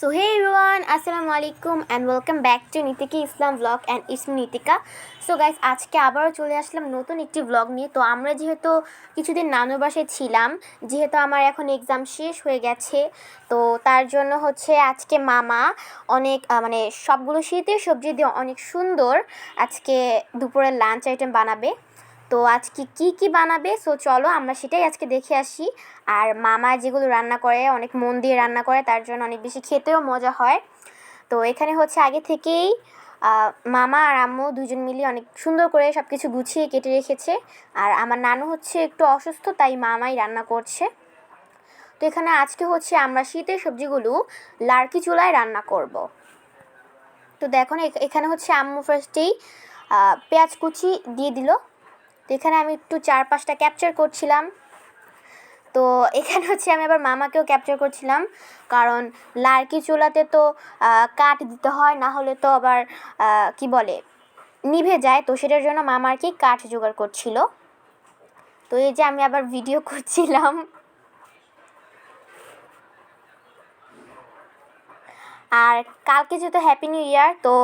So hey everyone আসসালামু আলাইকুম and welcome back to Nitika Islam blog and ইসমি Nitika so guys আজকে আবারও চলে আসলাম নতুন একটি ব্লগ নিয়ে। তো আমরা যেহেতু কিছুদিন নানুর বাসায় ছিলাম, যেহেতু আমার এখন এক্সাম শেষ হয়ে গেছে, তো তার জন্য হচ্ছে আজকে মামা অনেক মানে সবগুলো শীতের সবজি দিয়ে অনেক সুন্দর আজকে দুপুরের লাঞ্চ আইটেম বানাবে। তো আজকে কি কি বানাবে? সো চলো আমরা সেটাই আজকে দেখে আসি। আর মামা যেগুলো রান্না করে, অনেক মন দিয়ে রান্না করে, তার জন্য অনেক বেশি খেতেও মজা হয়। তো এখানে হচ্ছে আগে থেকেই মামা আর আম্মু দুজন মিলে অনেক সুন্দর করে সব কিছু গুছিয়ে কেটে রেখেছে। আর আমার নানু হচ্ছে একটু অসুস্থ, তাই মামাই রান্না করছে। তো এখানে আজকে হচ্ছে আমরা শীতের সবজিগুলো লার্কি চুলায় রান্না করব। তো দেখো এখানে হচ্ছে আম্মু ফার্স্টেই পেঁয়াজ কুচি দিয়ে দিল। তো এখানে আমি একটু চার পাঁচটা ক্যাপচার করছিলাম। তো এখানে হচ্ছে আমি আবার মামাকেও ক্যাপচার করছিলাম, কারণ লার্কি চুলাতে তো কাঠ দিতে হয়, না হলে তো আবার কি বলে, নিভে যায়। তো সেটার জন্য মামা আর কি কাঠ জোগাড় করছিল। তো এই যে আমি আবার ভিডিও করছিলাম। আর কালকে যেহেতু হ্যাপি নিউ ইয়ার তো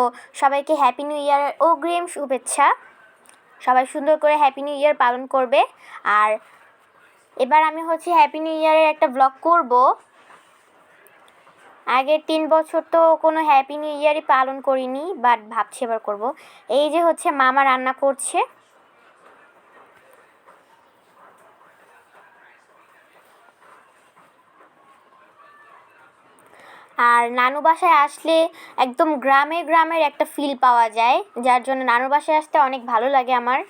সবাইকে হ্যাপি নিউ ইয়ারের অগ্রিম শুভেচ্ছা। সবাই সুন্দর করে হ্যাপি নিউ ইয়ার পালন করবে। আর এবার আমি হচ্ছে হ্যাপি নিউ ইয়ারের একটা ব্লগ করব। আগের তিন বছর তো কোনো হ্যাপি নিউ ইয়ারই পালন করিনি বাট ভাবছি এবার করব। এই যে হচ্ছে মামা রান্না করছে। আর নানু বাসায় আসলে একদম গ্রামে গ্রামের একটা ফিল পাওয়া যায়, যার জন্য নানু বাসায় আসতে অনেক ভালো লাগে আমার।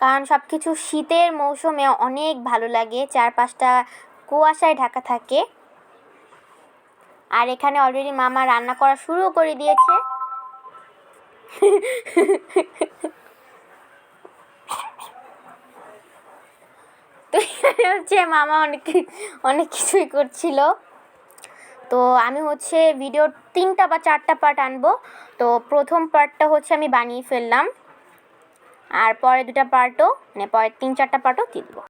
কারণ সব কিছু শীতের মৌসুমে অনেক ভালো লাগে, চারপাশটা কুয়াশায় ঢাকা থাকে। আর এখানে অলরেডি মামা রান্না করা শুরু করে দিয়েছে। তো হচ্ছে মামা অনেক অনেক কিছুই করছিল। তো আমি হচ্ছে ভিডিওর তিনটা বা চারটা পার্ট আনব। তো প্রথম পার্টটা হচ্ছে আমি বানিয়ে ফেললাম। আর পরে দুটা পার্টও মানে পরের তিন চারটা পার্টও দিয়ে দেবো।